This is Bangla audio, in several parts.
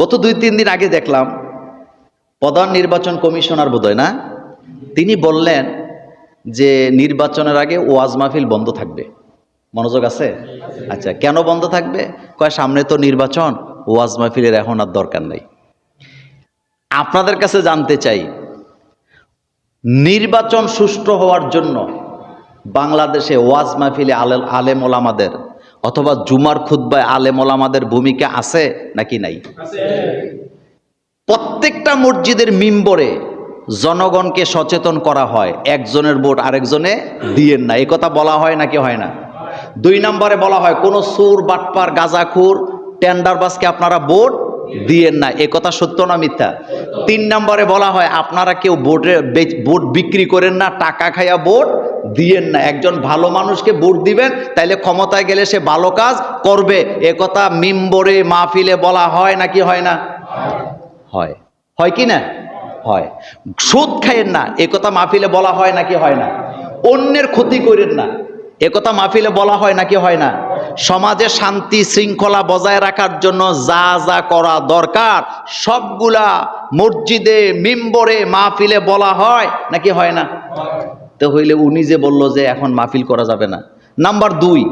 গত দুই, তিন দিন আগে দেখলাম প্রধান নির্বাচন কমিশনার বোধহয়, না? তিনি বললেন যে নির্বাচনের আগে ওয়াজ মাহফিল বন্ধ থাকবে। মনোযোগ আছে? আচ্ছা কেন বন্ধ থাকবে? কয়, সামনে তো নির্বাচন, ওয়াজ মাহফিলের এখন আর দরকার নেই। আপনাদের কাছে জানতে চাই, নির্বাচন সুষ্ঠু হওয়ার জন্য বাংলাদেশে ওয়াজ মাহফিলে আলে আলেম ওলামাদের অথবা জুমার খুদ্বায় আলেম ওলামাদের ভূমিকা আছে নাকি নাই? প্রত্যেকটা মসজিদের মিম্বরে জনগণকে সচেতন করা হয় একজনের ভোট আরেকজনে দিয়েন না। এই কথা বলা হয় নাকি হয় না? দুই নম্বরে বলা হয় কোনো সুর বাটপার গাজাখুর টেন্ডার বাসকে আপনারা ভোট দিয়েন না, এ কথা সত্য না মিথ্যা? তিন নম্বরে বলা হয়, আপনারা কেউ ভোটে বে- ভোট বিক্রি করেন না, টাকা খাইয়া ভোট দিয়েন না। একজন ভালো মানুষকে ভোট দিবেন, তাইলে ক্ষমতায় গেলে সে ভালো কাজ করবে। এ কথা মিম্বরে, মাহফিলে বলা হয় নাকি হয় না? হয়। হয় কি না? হয়। সুদ খাইয়েন না, এ কথা মাহফিলে বলা হয় নাকি হয় না? অন্যের ক্ষতি করেন না, এ কথা মাহফিলে বলা হয় নাকি হয় না? সমাজে শান্তি শৃঙ্খলা বজায় রাখার জন্য যা যা করা দরকার, সবগুলা মসজিদে, মিম্বরে মাহফিলে বলা হয়, নাকি হয় না? তো হইলে উনি যে বলল যে এখন মাহফিল করা যাবে না। নাম্বার দুই,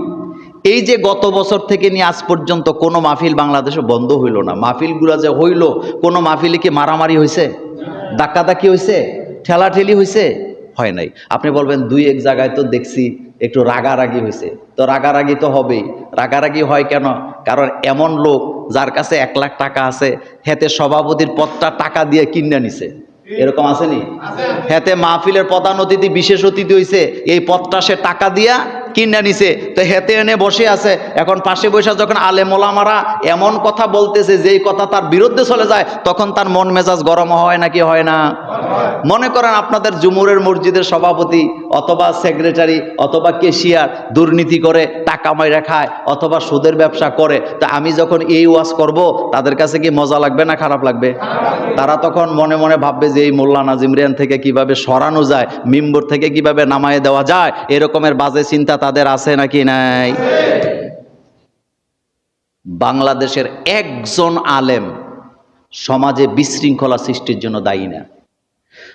এই যে গত বছর থেকে নিয়ে আজ পর্যন্ত কোনো মাহফিল বাংলাদেশে বন্ধ হইল না। মাহফিলগুলা যে হইল, কোনো মাহফিলে কি মারামারি হয়েছে ডাক্কাদাকি হয়েছে ঠেলাঠেলি হয়েছে হয় নাই। আপনি বলবেন দুই এক জায়গায় তো দেখছি একটু রাগারাগি হয়েছে। তো রাগারাগি তো হবেই। রাগারাগি হয় কেন? কারণ এমন লোক যার কাছে এক লাখ টাকা আছে হেতে সভাপতির পদটা টাকা দিয়ে কিনে নিছে। এরকম আসেনি হেতে মাহফিলের প্রধান অতিথি, বিশেষ অতিথি হইছে, এই পদটা সে টাকা দিয়া কিনে নিছে। তো হেতে এনে বসে আছে। এখন পাশে বসে যখন আলে মোলামারা এমন কথা বলতেছে, যেই কথা তার বিরুদ্ধে চলে যায়, তখন তার মন মেজাজ গরম হয় নাকি হয় না? মনে করেন আপনাদের জুমুরের মসজিদের সভাপতি অথবা সেক্রেটারি অথবা কেশিয়ার দুর্নীতি করে টাকা মাইরা খায় অথবা সুদের ব্যবসা করে, তা আমি যখন এই ওয়াজ করব, তাদের কাছে কি মজা লাগবে না খারাপ লাগবে? তারা তখন মনে মনে ভাববে যে এই মোল্লা নাজিম রিয়ান থেকে কীভাবে সরানো যায়, মিম্বর থেকে কীভাবে নামায় দেওয়া যায়, এরকমের বাজে চিন্তা তাদের আছে নাকি নাই? বাংলাদেশের একজন আলেম সমাজে বিশৃঙ্খলা সৃষ্টির জন্য দায়ী না।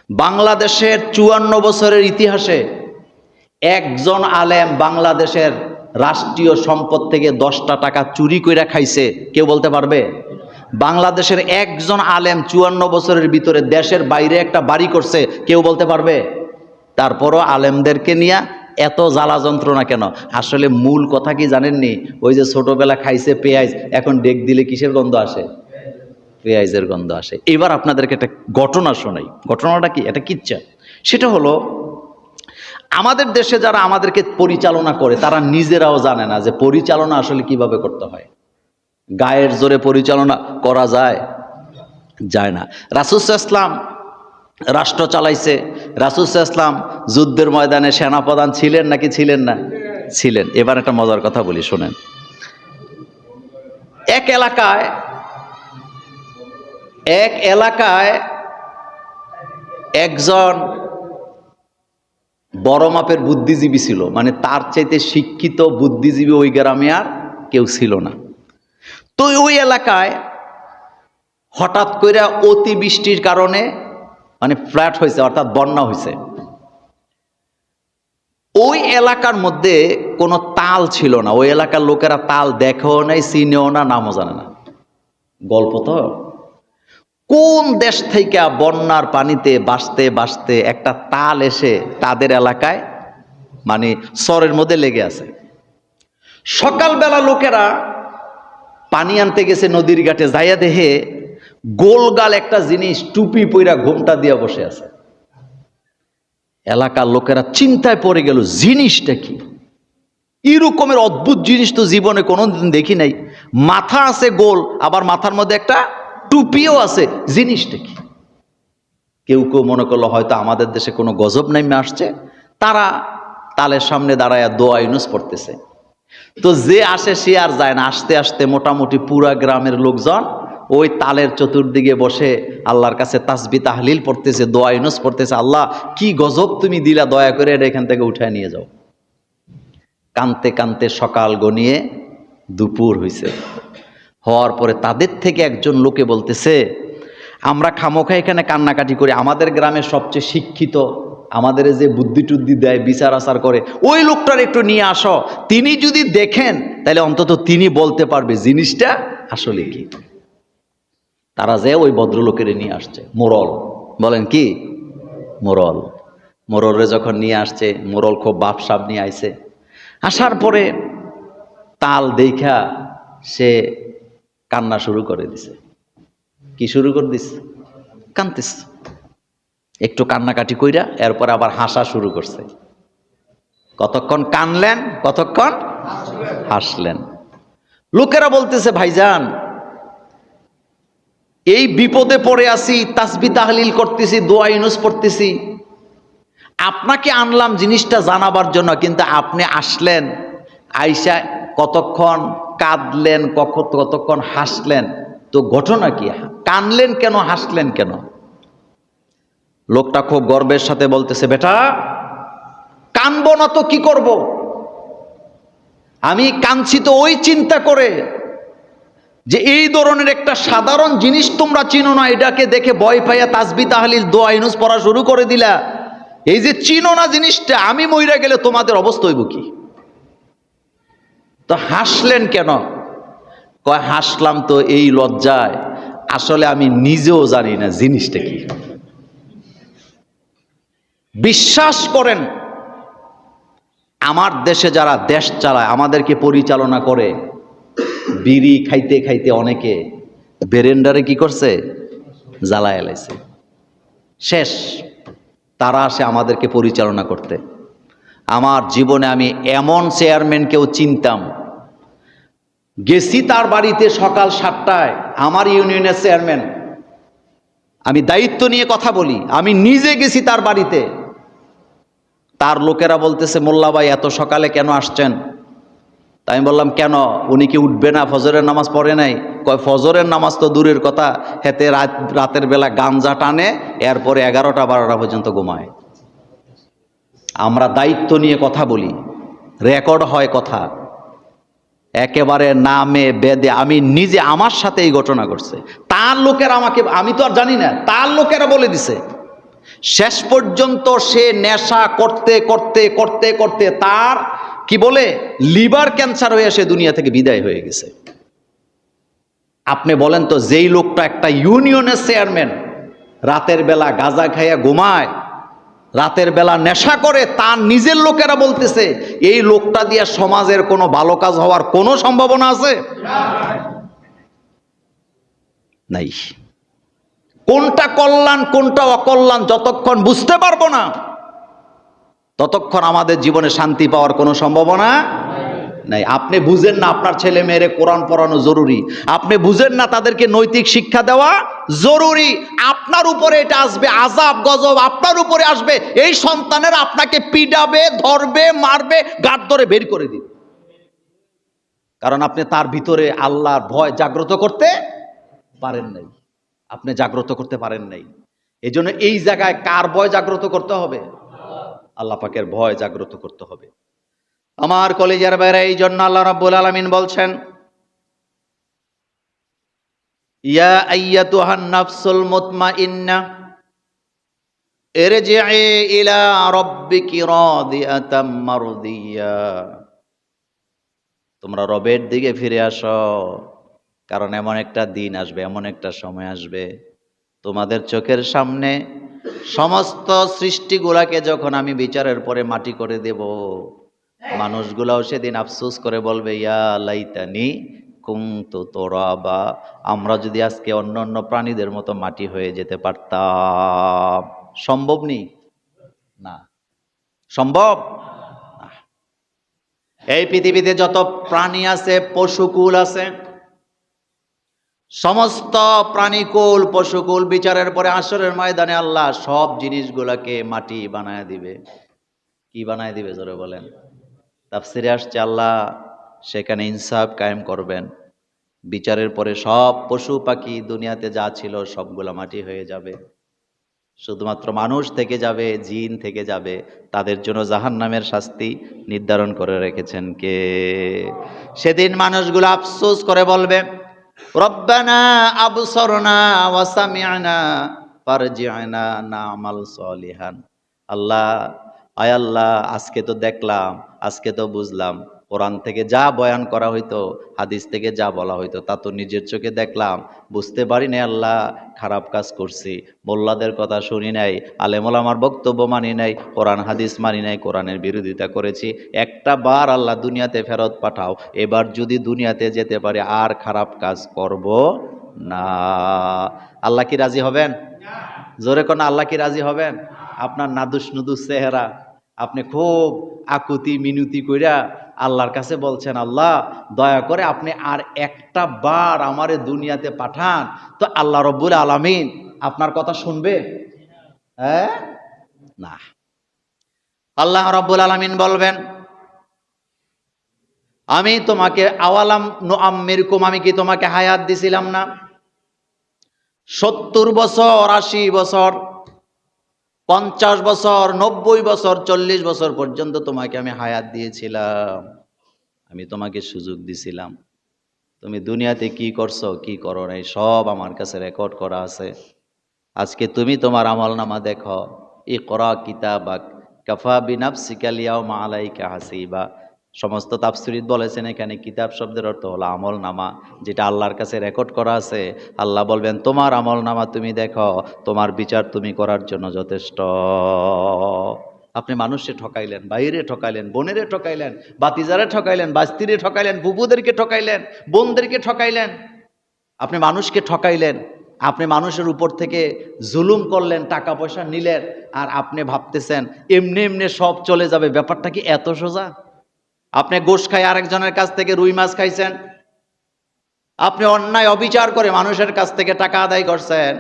বাংলাদেশের চুয়ান্ন বছরের ইতিহাসে একজন আলেম বাংলাদেশের রাষ্ট্রীয় সম্পদ থেকে দশটা টাকা চুরি করে খাইছে। কেউ বলতে পারবে? বাংলাদেশের একজন আলেম চুয়ান্ন বছরের ভিতরে দেশের বাইরে একটা বাড়ি করছে। কেউ বলতে পারবে? তারপরও আলেমদেরকে নিয়ে এত জ্বালা যন্ত্রণা কেন? আসলে মূল কথা কি জানেননি? ওই যে ছোটবেলা খাইছে পেঁয়াজ, এখন ডেক দিলে কিসের গন্ধ আসে? পেঁয়াজের গন্ধ আসে। এবার আপনাদেরকে একটা ঘটনা শোনাই। ঘটনাটা কি? এটা কিচ্ছা। সেটা হলো, আমাদের দেশে যারা আমাদেরকে পরিচালনা করে, তারা নিজেরাও জানে না যে পরিচালনা আসলে কীভাবে করতে হয়। গায়ের জোরে পরিচালনা করা যায়? যায় না। রাসুস ইসলাম রাষ্ট্র চালাইছে। রাসুস ইসলাম যুদ্ধের ময়দানে সেনাপ্রধান ছিলেন নাকি ছিলেন না? ছিলেন। এবার একটা মজার কথা বলি, শোনেন। এক এলাকায় এক এলাকায় একজন বড় মাপের বুদ্ধিজীবী ছিল মানে তার চাইতে শিক্ষিত বুদ্ধিজীবী ওই গ্রামে আর কেউ ছিল না। তো ওই এলাকায় হঠাৎ করে অতিবৃষ্টির কারণে মানে ফ্ল্যাট হয়েছে, অর্থাৎ বন্যা হয়েছে। ওই এলাকার মধ্যে কোনো তাল ছিল না। ওই এলাকার লোকেরা তাল দেখেও নাই, চিনেও না, নামও জানে না। গল্প তো কোন দেশ থেকে বন্যার পানিতে বাসতে বাসতে একটা তাল এসে তাদের এলাকায় মানে সরের মধ্যে লেগে আছে? সকালবেলা লোকেরা পানি আনতে গেছে নদীর ঘাটে, যাইয়া দেহে গোলগাল একটা জিনিস টুপি পইরা ঘোমটা দিয়া বসে আছে। এলাকার লোকেরা চিন্তায় পড়ে গেল, জিনিসটা কি? এরকমের অদ্ভুত জিনিস তো জীবনে কোনোদিন দেখি নাই। মাথা আছে গোল, আবার মাথার মধ্যে একটা টুপিও আছে, জিনিসটা কি? কেউ কেউ মনে করল হয়তো আমাদের দেশে কোনো গজব নেমে আসছে, তারা তালের সামনে দাঁড়ায় দোয়া ইউনুস পড়তেছে। তো যে আসে সে আর যায় না, আসতে আসতে মোটামুটি পুরা গ্রামের লোকজন ওই তালের চতুর্দিকে বসে আল্লাহর কাছে তাসবি তাহলিল পড়তেছে, দোয়া ইউনুস পড়তেছে, আল্লাহ, কি গজব তুমি দিলা, দয়া করে এটা এখান থেকে উঠায় নিয়ে যাও। কানতে কানতে সকাল গনিয়ে দুপুর হইছে। হওয়ার পরে তাদের থেকে একজন লোকে বলতেছে, আমরা খামোখা এখানে কান্নাকাটি করি। আমাদের গ্রামের সবচেয়ে শিক্ষিত, আমাদের যে বুদ্ধি টুদ্ধি দেয়, বিচার আচার করে, ওই লোকটার একটু নিয়ে আসো। তিনি যদি দেখেন, তাহলে অন্তত তিনি বলতে পারবে জিনিসটা আসলে কি। তারা যে ওই ভদ্রলোকের নিয়ে আসছে, মোরল। বলেন কি? মোরল। মোরলরে যখন নিয়ে আসছে, মোরল খুব বাপসাপ নিয়ে আইছে। আসার পরে তাল দেখা সে কান্না শুরু করে দিছে। কি শুরু করে দিস কান্তিস একটু কান্নাকাটি কইরা এরপর আবার হাসা শুরু করছে। কতক্ষণ কানলেন কতক্ষণ হাসলেন। লোকেরা বলতেছে, ভাইজান, এই বিপদে পড়ে আসি তাসবি তাহলিল করতেছি, দোয়া ইনুস পড়তেছি। আপনাকে আনলাম জিনিসটা জানাবার জন্য, কিন্তু আপনি আসলেন। আইসা কতক্ষণ কাঁদলেন কখন কতক্ষণ হাসলেন। তো ঘটনা কি? কানলেন কেন, হাসলেন কেন? লোকটা খুব গর্বের সাথে বলতেছে, বেটা, কানবো না তো কি করব? আমি কাঁদছি তো ওই চিন্তা করে যে এই ধরনের একটা সাধারণ জিনিস তোমরা চিনো না, এটাকে দেখে ভয় পাইয়া তাসবি তাহলিল দোয়া ইনুস পড়া শুরু করে দিলা। এই যে চিনো না জিনিসটা, আমি মইরা গেলে তোমাদের অবস্থা হইব কি? তো হাসলেন কেন? কয়, হাসলাম তো এই লজ্জায়। আসলে আমি নিজেও জানি না জিনিসটা কি। বিশ্বাস করেন, আমার দেশে যারা দেশ চালায়, আমাদেরকে পরিচালনা করে, বিড়ি খাইতে খাইতে অনেকে বেরেন্ডারে কি করছে? জ্বালায় এলাইছে শেষ, তারা আসে আমাদেরকে পরিচালনা করতে। আমার জীবনে আমি এমন চেয়ারম্যানকেও চিনতাম। গেছি তার বাড়িতে সকাল সাতটায়, আমার ইউনিয়নের চেয়ারম্যান। আমি দায়িত্ব নিয়ে কথা বলি, আমি নিজে গেছি তার বাড়িতে। তার লোকেরা বলতেছে, মোল্লা ভাই, এত সকালে কেন আসছেন? তাই আমি বললাম, কেন? উনি কি উঠবে না? ফজরের নামাজ পড়ে নাই? কয়, ফজরের নামাজ তো দূরের কথা। হেতে রাত, রাতের বেলা গাঞ্জা টানে, এরপরে এগারোটা, বারোটা পর্যন্ত ঘুমায়। আমরা দায়িত্ব নিয়ে কথা বলি। রেকর্ড হয় কথা। একেবারে নামে, বেদে, আমি নিজে আমার সাথে এই ঘটনা ঘটছে। তার লোকের আমাকে, আমি তো আর জানি না, তার লোকেরা বলে দিছে। শেষ পর্যন্ত সে নেশা করতে করতে করতে করতে তার, কি বলে, লিভার ক্যান্সার হয়ে সে দুনিয়া থেকে বিদায় হয়ে গেছে। আপনি বলেন তো, যেই লোকটা একটা ইউনিয়নের চেয়ারম্যান, রাতের বেলা গাঁজা খাইয়া ঘুমায় রাতের বেলা নেশা করে তার নিজের লোকেরা বলতেছে, এই লোকটা দিয়ে সমাজের কোনো ভালো কাজ হওয়ার কোনো সম্ভাবনা আছে? নাই। কোনটা কল্যাণ, কোনটা অকল্যাণ, যতক্ষণ বুঝতে পারব না, ততক্ষণ আমাদের জীবনে শান্তি পাওয়ার কোনো সম্ভাবনা নাই। আপনি বুঝেন না আপনার ছেলে মেয়েরে কোরআন পড়ানো জরুরি। আপনি বুঝেন না তাদেরকে নৈতিক শিক্ষা দেওয়া জরুরি, আপনার উপরে এটা আসবে আজাব গজব, আপনার উপরে আসবে, এই সন্তানের আপনাকে পিডাবে ধরবে, মারবে গাদ ধরে বের করে দিবে। কারণ আপনি তার ভিতরে আল্লাহর ভয় জাগ্রত করতে পারেন নাই। আপনি জাগ্রত করতে পারেন নাই। এই জন্য এই জায়গায় কার ভয় জাগ্রত করতে হবে? আল্লাহ পাকের ভয় জাগ্রত করতে হবে। আমার কলেজের বাইরে এই জন্য আল্লাহ রাব্বুল আলামিন বলছেন ইয়া আইয়াতুহান নাফসুল মুতমাইন্না ইরজি'i ইলা রাব্বিকি রাদিয়াতাম মারদিয়া। তোমরা রবের দিকে ফিরে আসো, কারণ এমন একটা দিন আসবে, এমন একটা সময় আসবে। তোমাদের চোখের সামনে সমস্ত সৃষ্টিগুলাকে যখন আমি বিচারের পরে মাটি করে দেব, মানুষগুলাও সেদিন আফসোস করে বলবে, ইয়া লাইতানি কুংতু তোরা বা, আমরা যদি আজকে অন্য অন্য প্রাণীদের মতো মাটি হয়ে যেতে পারতাম। সম্ভব নেই? না। সম্ভব? এই পৃথিবীতে যত প্রাণী আছে, পশুকুল আছে, সমস্ত প্রাণীকুল, পশুকুল বিচারের পরে আসরের ময়দানে আল্লাহ সব জিনিসগুলাকে মাটি বানায় দিবে। কি বানায় দিবে, জোরে বলেন? তাফসিরে আসছে, আল্লাহ সেখানে ইনসাফ কায়েম করবেন। বিচারের পরে সব পশু পাখি দুনিয়াতে যা ছিল সবগুলা মাটি হয়ে যাবে। শুধুমাত্র মানুষ থেকে যাবে, জিন থেকে যাবে, তাদের জন্য জাহান নামের শাস্তি নির্ধারণ করে রেখেছেন কে? সেদিন মানুষগুলো আফসোস করে বলবে ফারজি'না না'মাল সলিহান। আল্লাহ, আয় আল্লাহ, আজকে তো দেখলাম, আজকে তো বুঝলাম কোরআন থেকে যা বয়ান করা হইতো হাদিস থেকে যা বলা হইতো তা তো নিজের চোখে দেখলাম। বুঝতে পারি না আল্লাহ খারাপ কাজ করছি। মোল্লাদের কথা শুনি নাই আলেমুল আমার বক্তব্য মানি নাই কোরআন হাদিস মানি নাই কোরআনের বিরোধিতা করেছি। একটা বার আল্লাহ দুনিয়াতে ফেরত পাঠাও এবার যদি দুনিয়াতে যেতে পারে আর খারাপ কাজ করব না। আল্লাহ কি রাজি হবেন? জোরে কোন আল্লাহ কি রাজি হবেন? আপনার নাদুস নুদুস চেহারা আপনি খুব আকুতি মিনুতি কইরা আল্লাহর কাছে বলছেন, আল্লাহ, দয়া করে আপনি আর একটা বার আমারে দুনিয়াতে পাঠান। তো আল্লাহ রব্বুল আলামিন আপনার কথা শুনবে? হ্যাঁ? না। আল্লাহ রব্বুল আলামিন বলবেন, আমি তোমাকে আওয়ালাম নোয়াম্মিরকুম আমি কি তোমাকে হায়াত দিছিলাম না? সত্তর বছর, আশি বছর পঞ্চাশ বছর, নব্বই বছর, চল্লিশ বছর পর্যন্ত তোমাকে আমি হায়াত দিয়েছিলাম। আমি তোমাকে সুযোগ দিছিলাম। তুমি দুনিয়াতে কি করছ, কি করো নাই, সব আমার কাছে রেকর্ড করা আছে। আজকে তুমি তোমার আমল নামা দেখো। ই করা কিতাবাক, কাফা বিনাপ সিকালিয়াও মা আলাইকা হাসিবা। সমস্ত তাফসিরিত বলেছেন, এখানে কিতাব শব্দের অর্থ হলো আমল নামা, যেটা আল্লাহর কাছে রেকর্ড করা আছে। আল্লাহ বলবেন, তোমার আমল নামা তুমি দেখো, তোমার বিচার তুমি করার জন্য যথেষ্ট। আপনি মানুষে ঠকাইলেন, বাইরে ঠকাইলেন, বোনেরে ঠকাইলেন, বাতিজারে ঠকাইলেন, বাস্তিরে ঠকাইলেন, বুবুদেরকে ঠকাইলেন, বোনদেরকে ঠকাইলেন। আপনি মানুষকে ঠকাইলেন, আপনি মানুষের উপর থেকে জুলুম করলেন টাকা পয়সা নিলেন, আর আপনি ভাবতেছেন, এমনি এমনি সব চলে যাবে, ব্যাপারটা কি এত সোজা? আপনি গোশ খাই আরেকজনের কাছ থেকে রুই মাছ খাইছেন। আপনি অন্যায় অবিচার করে মানুষের কাছ থেকে টাকা আদায় করছেন।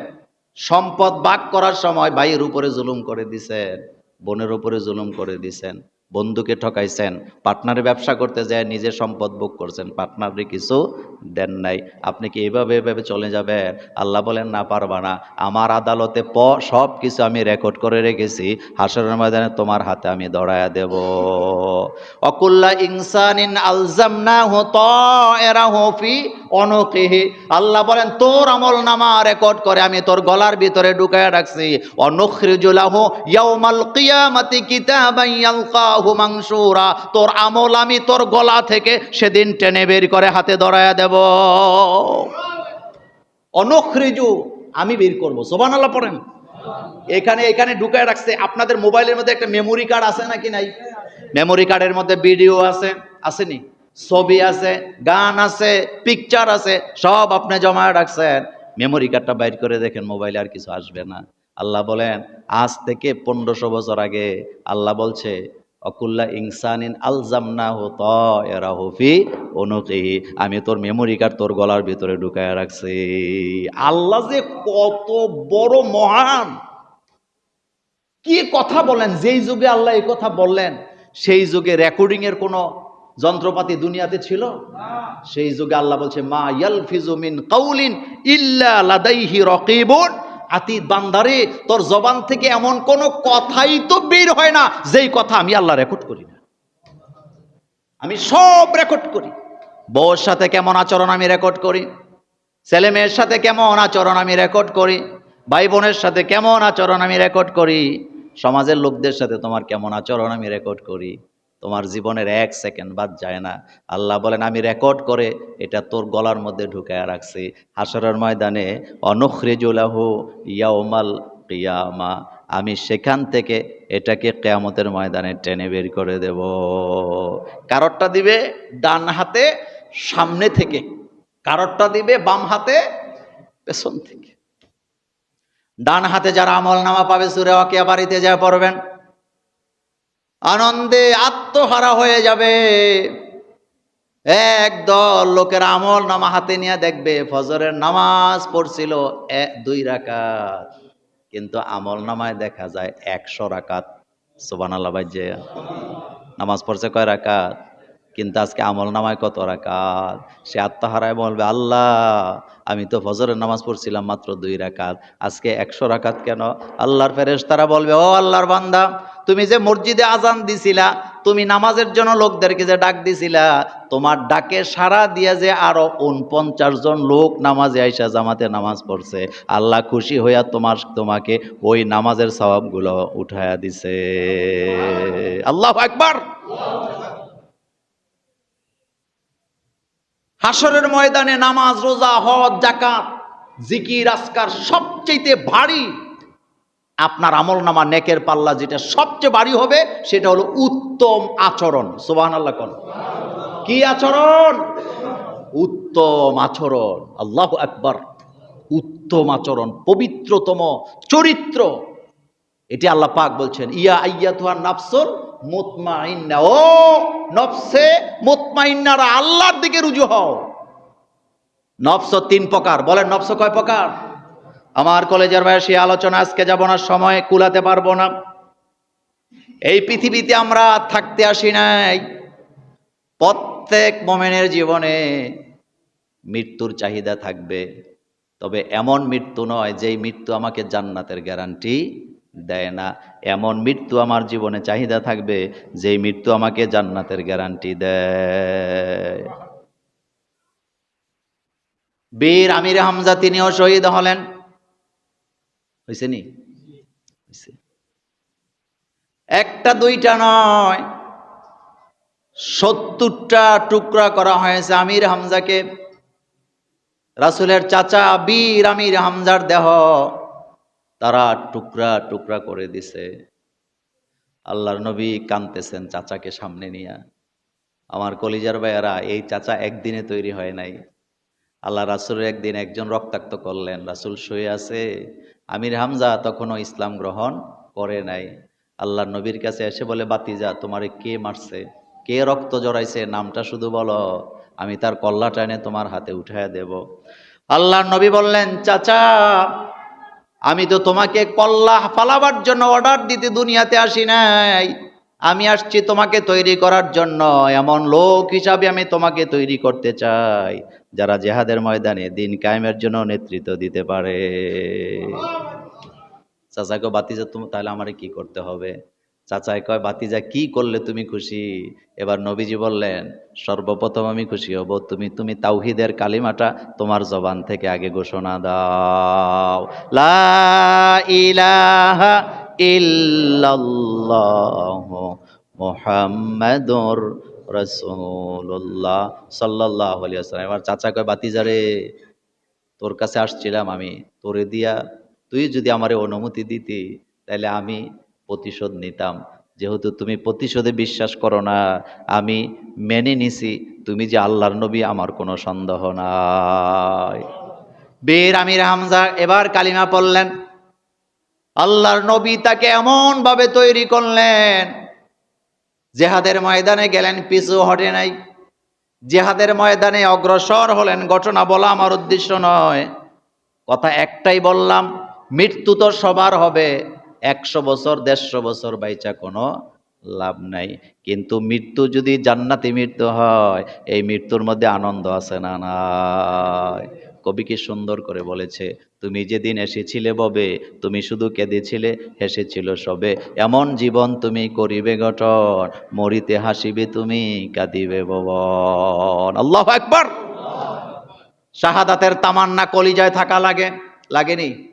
সম্পদ বাক করার সময় ভাইয়ের উপরে জুলুম করে দিছেন, বোনের উপরে জুলুম করে দিছেন। বন্ধুকে ঠকাইছেন পার্টনারে ব্যবসা করতে যায় নিজের সম্পদ ভোগ করছেন পার্টনারে কিছু দেন নাই। আপনি কি এভাবে এভাবে চলে যাবেন? আল্লাহ বলেন, না, পারবা না। আমার আদালতে প, সব কিছু আমি রেকর্ড করে রেখেছি। হাসরের ময়দানে তোমার হাতে আমি দড়ায়া দেব। অকুল্লা ইনসানিন আলজামনা হত এরা হফি অনকেহে। আল্লাহ বলেন, তোর আমল নামা রেকর্ড করে আমি তোর গলার ভিতরে ঢুকায় রাখছি। অনখরিজুলাহ ইয়াউমাল কিয়ামাতি কিতাবান ইয়ালকাহু তোর আমল আমি তোর গলা থেকে সেদিন টেনে বের করে হাতে ধরায়া দেব। অনখরিজু, আমি বের করব। আল্লাহ পড়েন। এখানে এখানে ঢুকায় রাখছে। আপনাদের মোবাইলের মধ্যে একটা মেমোরি কার্ড আছে নাকি নাই? মেমোরি কার্ডের মধ্যে ভিডিও আছে, আসেনি? ছবি আছে, গান আছে পিকচার আছে, সব আপনি জমা রাখছেন। মেমোরি কার্ডটা বাইর করে দেখেন, মোবাইলে আর কিছু আসবে না। আল্লাহ বলেন, আজ থেকে পনেরোশো বছর আগে আল্লাহ বলছে অকুল্লা ইনসানিন আলজামনা হত এরা হফি অনুকেহি আমি তোর মেমোরি কার্ড তোর গলার ভিতরে ঢুকায় রাখছি। আল্লাহ যে কত বড় মহান। কি কথা বলেন? যেই যুগে আল্লাহ এই কথা বললেন সেই যুগে রেকর্ডিং এর কোনো যন্ত্রপাতি দুনিয়াতে ছিল? সেই যুগে আল্লাহ বলছে মা ইয়ালফিজু মিন কাউলিন ইল্লা লাদাইহি রাকিবুন। আতিত বান্দারে, তোর জবান থেকে এমন কোনো কথাই তো বের হয় না, যেই কথা আমি আল্লাহ রেকর্ড করি না। আমি সব রেকর্ড করি। বউর সাথে কেমন আচরণ আমি রেকর্ড করি? ছেলে মেয়ের সাথে কেমন আচরণ আমি রেকর্ড করি? ভাই বোনের সাথে কেমন আচরণ আমি রেকর্ড করি? সমাজের লোকদের সাথে তোমার কেমন আচরণ আমি রেকর্ড করি? তোমার জীবনের এক সেকেন্ড বাদ যায় না। আল্লাহ বলেন, আমি রেকর্ড করে এটা তোর গলার মধ্যে ঢুকায় রাখছি। হাসরের ময়দানে অনুখরেজুলাহু ইয়াউমাল কিয়ামা। আমি সেখান থেকে এটাকে কেয়ামতের ময়দানে টেনে বের করে দেব। কারোরটা দিবে ডান হাতে, সামনে থেকে। কারোরটা দিবে বাম হাতে, পেছন থেকে। ডান হাতে যারা আমল নামা পাবে, সুরে অকিয়া বাড়িতে যা পড়বেন। আনন্দে আত্মহারা হয়ে যাবে। একদল লোকের আমল নামা হাতে নিয়ে দেখবে, ফজরের নামাজ পড়ছিল দুই রাকাত। কিন্তু আমল নামায় দেখা যায় একশো রাকাত। সোবান আল্লাহ নামাজ পড়ছে কয় রাকাত? কিন্তু আজকে আমল নামায় কত রাকাত? সে আত্মহারায় বলবে, আল্লাহ, আমি তো ফজরের নামাজ পড়ছিলাম মাত্র দুই রাকাত। আজকে একশো রাকাত কেন? আল্লাহর ফেরেশ তারা বলবে, ও আল্লাহর বান্দা, তুমি যে মসজিদে আজান দিছিলা, তুমি নামাজের জন্য লোকদেরকে যে ডাক দিছিলা, তোমার ডাকে সারা দিয়ে যে আরও উনপঞ্চাশ জন লোক নামাজে আইসা জামাতে নামাজ পড়ছে। আল্লাহ খুশি হইয়া তোমার, তোমাকে ওই নামাজের স্বভাবগুলো উঠায়া দিছে। আল্লাহ একবার হাসরের ময়দানে নামাজ, রোজা, হজ জাকাত জিকির, আসকার সবচেয়ে ভারী আপনার আমল নামা নেকের পাল্লা যেটা সবচেয়ে ভারী হবে, সেটা হলো উত্তম আচরণ। সুবাহ আল্লাহ কোন। কি আচরণ? উত্তম আচরণ। আল্লাহ আকবার। উত্তম আচরণ, পবিত্রতম চরিত্র। এটি আল্লাহ পাক বলছেন, ইয়া আইয়া তুহার নাফসুল মুতমাইন্না। ও নফসে মুতমাইন্নারা, আল্লাহর দিকে রুজু হও। নফস তিন প্রকার। বলেন, নফস কয় প্রকার? আমার কলেজের বয়সী আলোচনা, আজকে যাব না, সময় কুলাতে পারব না। এই পৃথিবীতে আমরা থাকতে আসি নাই। প্রত্যেক মোমেনের জীবনে মৃত্যুর চাহিদা থাকবে। তবে এমন মৃত্যু নয়, যেই মৃত্যু আমাকে জান্নাতের গ্যারান্টি দেয় না। এমন মৃত্যু আমার জীবনে চাহিদা থাকবে, যেই মৃত্যু আমাকে জান্নাতের গ্যারান্টি দেয়। বীর আমির হামজা তিনিও শহীদ হলেন। হয়েছে নি? একটা, দুইটা নয়, সত্তরটা টুকরা করা হয়েছে আমির হামজাকে। রাসুলের চাচা বীর আমির হামজার দেহ। তারা টুকরা টুকরা করে দিছে। আল্লাহর নবী কানতেছেন চাচাকে সামনে নিয়ে। আমার কলিজার ভাইয়ারা, এই চাচা একদিনে তৈরি হয় নাই। আল্লাহ রাসুলের একদিন একজন রক্তাক্ত করলেন। রাসুল শুয়ে আছে। আমির হামজা তখনও ইসলাম গ্রহণ করে নাই। আল্লাহ নবীর কাছে এসে বলে, বাতিজা, তোমারে কে মারছে? কে রক্ত জড়াইছে? নামটা শুধু বলো। আমি তার কল্লাটা এনে তোমার হাতে উঠায় দেব। আল্লাহর নবী বললেন, চাচা আমি তো তোমাকে কল্লাহ ফালাবার জন্য অর্ডার দিতে দুনিয়াতে আসি নাই। আমি আসছি তোমাকে তৈরি করার জন্য। এমন লোক হিসাবে আমি তোমাকে তৈরি করতে চাই, যারা জেহাদের ময়দানে দিন কায়েমের জন্য নেতৃত্ব দিতে পারে। চাচাকে বাতিজা, তুমি তাহলে আমারে কি করতে হবে? চাচাই কয় বাতিজা কি করলে তুমি খুশি? এবার নবীজি বললেন, সর্বপ্রথম আমি খুশি হব। তুমি তুমি তাওহিদের কালিমাটা তোমার জবান থেকে আগে ঘোষণা দাও। লা ইলাহা রাসূলুল্লাহ সাল্লাল্লাহু আলাইহি এবার চাচা কয় বাতিজারে তোর কাছে আসছিলাম আমি। তোরে দিয়া তুই যদি আমারে অনুমতি দিতি তাহলে আমি প্রতিশোধ নিতাম। যেহেতু তুমি প্রতিশোধে বিশ্বাস করো না, আমি মেনে নিছি, তুমি যে আল্লাহর নবী, আমার কোনো সন্দেহ নাই। বীর আমির হামজা এবার কালিমা পড়লেন। আল্লাহর নবী তাকে এমন ভাবে তৈরি করলেন, জেহাদের ময়দানে গেলেন, পিছু হটে নাই। জেহাদের ময়দানে অগ্রসর হলেন, ঘটনা বলা আমার উদ্দেশ্য নয়। কথা একটাই বললাম, মৃত্যু তো সবার হবে। একশো বছর, দেড়শো বছর বাইচা কোনো লাভ নাই। কিন্তু মৃত্যু যদি জান্নাতি মৃত্যু হয়, এই মৃত্যুর মধ্যে আনন্দ আছে না নাই? কবি কি সুন্দর করে বলেছে, তুমি যেদিন এসেছিলে ববে, তুমি শুধু কেঁদেছিলে, হেসেছিল সবে। এমন জীবন তুমি করিবে গঠন, মরিতে হাসিবে তুমি, কাঁদিবে ভবন আল্লাহ একবার শাহাদাতের তামান্না কলিজায় থাকা লাগে, লাগেনি?